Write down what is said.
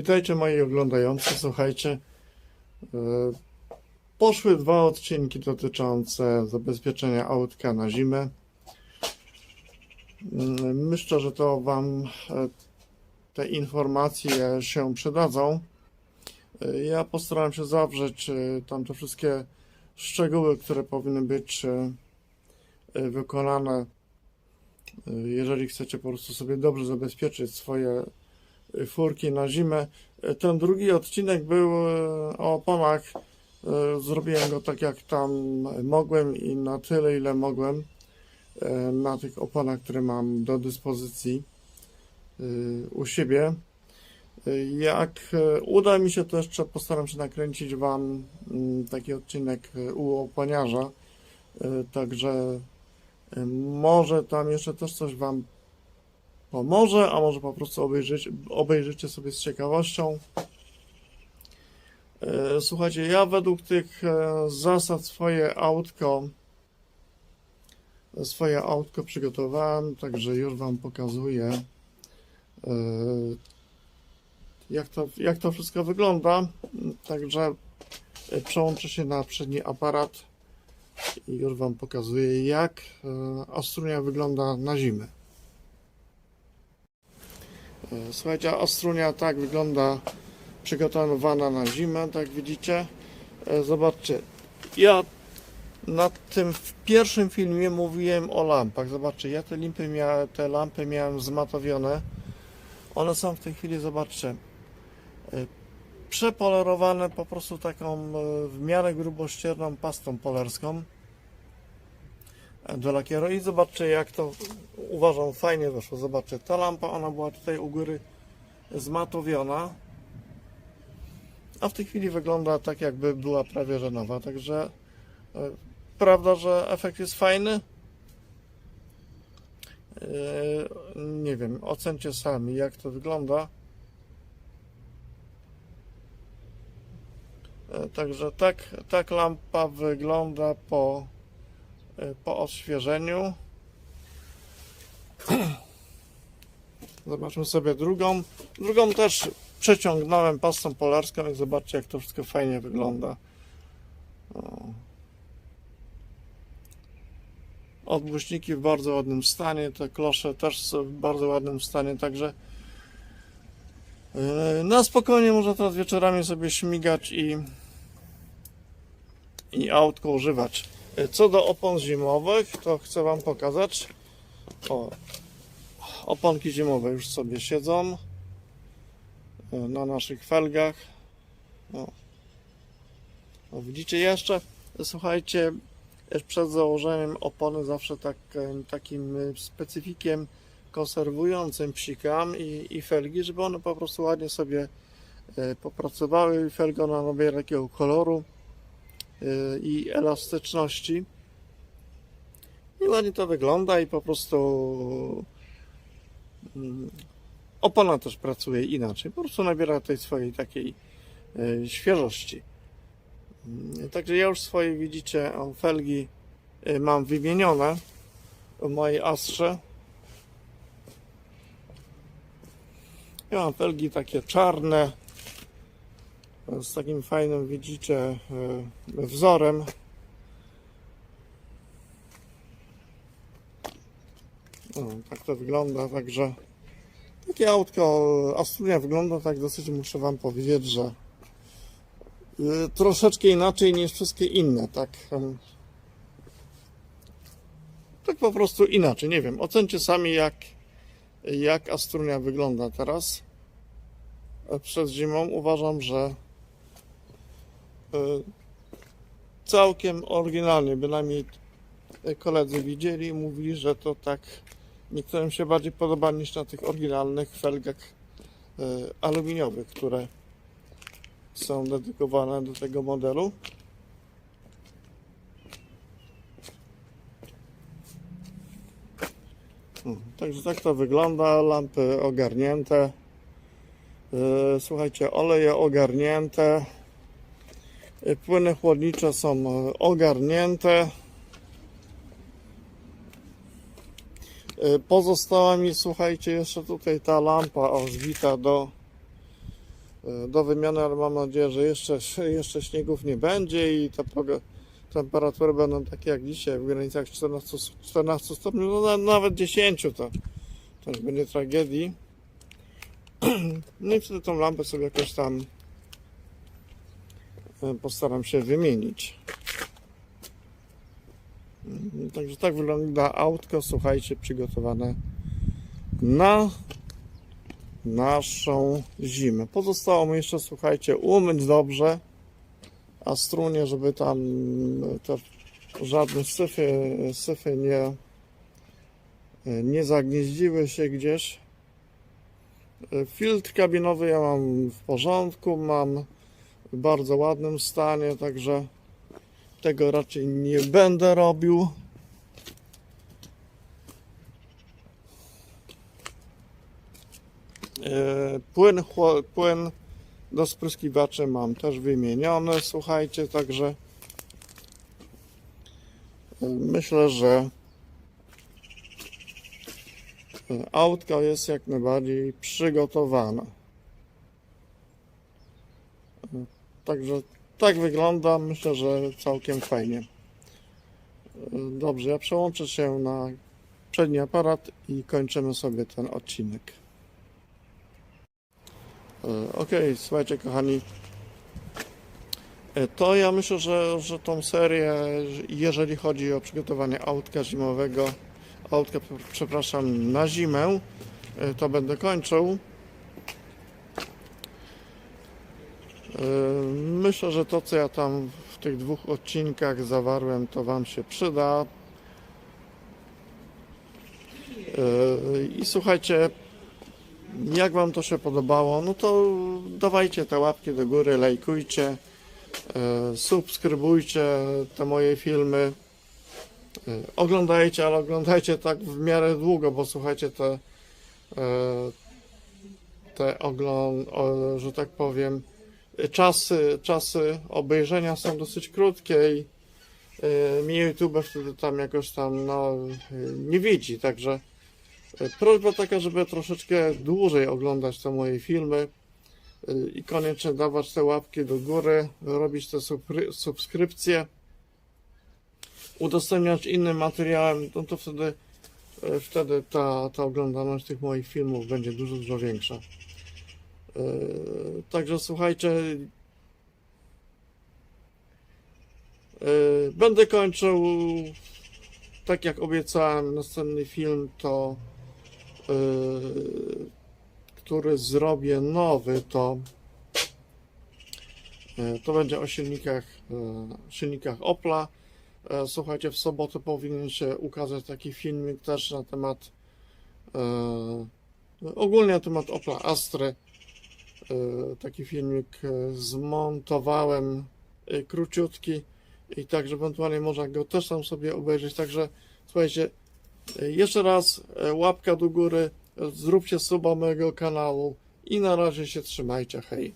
Witajcie moi oglądający, słuchajcie. e, Poszły dwa odcinki dotyczące zabezpieczenia autka na zimę. Mm, Myślę, że to Wam e, te informacje się przydadzą. E, Ja postarałem się zawrzeć tam te wszystkie szczegóły, które powinny być wykonane, jeżeli chcecie po prostu sobie dobrze zabezpieczyć swoje furki na zimę. Ten drugi odcinek był e, o oponach. E, Zrobiłem go tak jak tam mogłem i na tyle ile mogłem e, na tych oponach, które mam do dyspozycji u siebie. Jak uda mi się, to jeszcze postaram się nakręcić Wam mm, taki odcinek u oponiarza. Także może tam jeszcze też coś Wam pomoże, a może po prostu obejrzycie, obejrzycie sobie z ciekawością. E, Słuchajcie, ja według tych e, zasad swoje autko swoje autko przygotowałem, także już Wam pokazuję e, jak to, jak to wszystko wygląda. Także przełączę się na przedni aparat i już Wam pokazuję jak Astrunia wygląda na zimę. Słuchajcie, Astrunia tak wygląda przygotowana na zimę, tak widzicie. E, Zobaczcie, ja na tym w pierwszym filmie mówiłem o lampach. Zobaczcie, ja te lampy, miałem, te lampy miałem zmatowione. One są w tej chwili, zobaczcie, e, przepolerowane po prostu taką e, w miarę grubościerną pastą polerską do lakieru i zobaczcie jak to uważam fajnie wyszło. Zobaczcie, ta lampa ona była tutaj u góry zmatowiona a w tej chwili wygląda tak jakby była prawie że nowa, także e, prawda, że efekt jest fajny? E, Nie wiem, ocencie sami jak to wygląda. E, Także tak, tak lampa wygląda po, po odświeżeniu. Zobaczmy sobie drugą. Drugą też przeciągnąłem pastą polarską i zobaczcie jak to wszystko fajnie wygląda. O. Odgłośniki w bardzo ładnym stanie, te klosze też są w bardzo ładnym stanie, także yy, na spokojnie można teraz wieczorami sobie śmigać i i autko używać. Co do opon zimowych, to chcę Wam pokazać. O, oponki zimowe już sobie siedzą na naszych felgach. O. O, widzicie jeszcze, słuchajcie, przed założeniem opony zawsze tak, e, takim e, specyfikiem konserwującym psikam i, i felgi, żeby one po prostu ładnie sobie e, popracowały. Felga ona nabiera takiego koloru e, i elastyczności. I ładnie to wygląda i po prostu mm, opona też pracuje inaczej, po prostu nabiera tej swojej takiej e, świeżości. Mm, Także ja już swoje widzicie felgi e, mam wymienione w mojej Astrze. Ja mam felgi takie czarne z takim fajnym widzicie e, wzorem. O, tak to wygląda, także takie autko Asturia wygląda tak dosyć, muszę Wam powiedzieć, że y, troszeczkę inaczej niż wszystkie inne, tak. Tak po prostu inaczej, nie wiem. Ocencie sami, jak, jak Astrunia wygląda teraz. E, Przed zimą uważam, że y, całkiem oryginalnie, bynajmniej koledzy widzieli mówili, że to tak niektórym się bardziej podoba niż na tych oryginalnych felgach e, aluminiowych, które są dedykowane do tego modelu. Hmm, Także tak to wygląda, lampy ogarnięte. E, Słuchajcie, oleje ogarnięte. E, Płyny chłodnicze są ogarnięte. Pozostała mi, słuchajcie, jeszcze tutaj ta lampa o, do, e, do wymiany, ale mam nadzieję, że jeszcze, jeszcze śniegów nie będzie i te pogo- temperatury będą takie jak dzisiaj, w granicach 14, 14 stopni, no na- nawet 10 to, to nie będzie tragedii. No i wtedy tą lampę sobie jakoś tam e, postaram się wymienić. Także tak wygląda autko, słuchajcie, przygotowane na naszą zimę. Pozostało mi jeszcze, słuchajcie, umyć dobrze, a strunie, żeby tam te żadne syfy, syfy nie, nie zagnieździły się gdzieś. Filtr kabinowy ja mam w porządku, mam w bardzo ładnym stanie, także tego raczej nie będę robił. E, Płyn, płyn do spryskiwaczy mam też wymieniony, słuchajcie, także e, myślę, że e, autko jest jak najbardziej przygotowane. Także tak wygląda, myślę, że całkiem fajnie. Dobrze, ja przełączę się na przedni aparat i kończymy sobie ten odcinek. E, Okej, słuchajcie kochani. E, To ja myślę, że, że tą serię, jeżeli chodzi o przygotowanie autka zimowego, autka, przepraszam, na zimę, e, to będę kończył. Myślę, że to, co ja tam w tych dwóch odcinkach zawarłem, to Wam się przyda. E, I słuchajcie, jak Wam to się podobało, no to dawajcie te łapki do góry, lajkujcie, e, subskrybujcie te moje filmy. Oglądajcie, ale oglądajcie tak w miarę długo, bo słuchajcie, te, te ogląd, że tak powiem, czasy, czasy obejrzenia są dosyć krótkie i e, mnie YouTube wtedy tam jakoś tam no, nie widzi, także E, Prośba taka, żeby troszeczkę dłużej oglądać te moje filmy e, i koniecznie dawać te łapki do góry, robić te subskry- subskrypcje, udostępniać innym materiałem, no to wtedy, e, wtedy ta, ta oglądalność tych moich filmów będzie dużo, dużo większa. E, Także słuchajcie, e, będę kończył, tak jak obiecałem, następny film to y, który zrobię nowy, to to będzie o silnikach, silnikach Opla. E, Słuchajcie, w sobotę powinien się ukazać taki filmik też na temat ogólnie na temat Opla Astry. Y, Taki filmik y, zmontowałem y, króciutki i także ewentualnie można go też tam sobie obejrzeć. Także słuchajcie, jeszcze raz e, łapka do góry, zróbcie suba mojego kanału i na razie się trzymajcie, hej.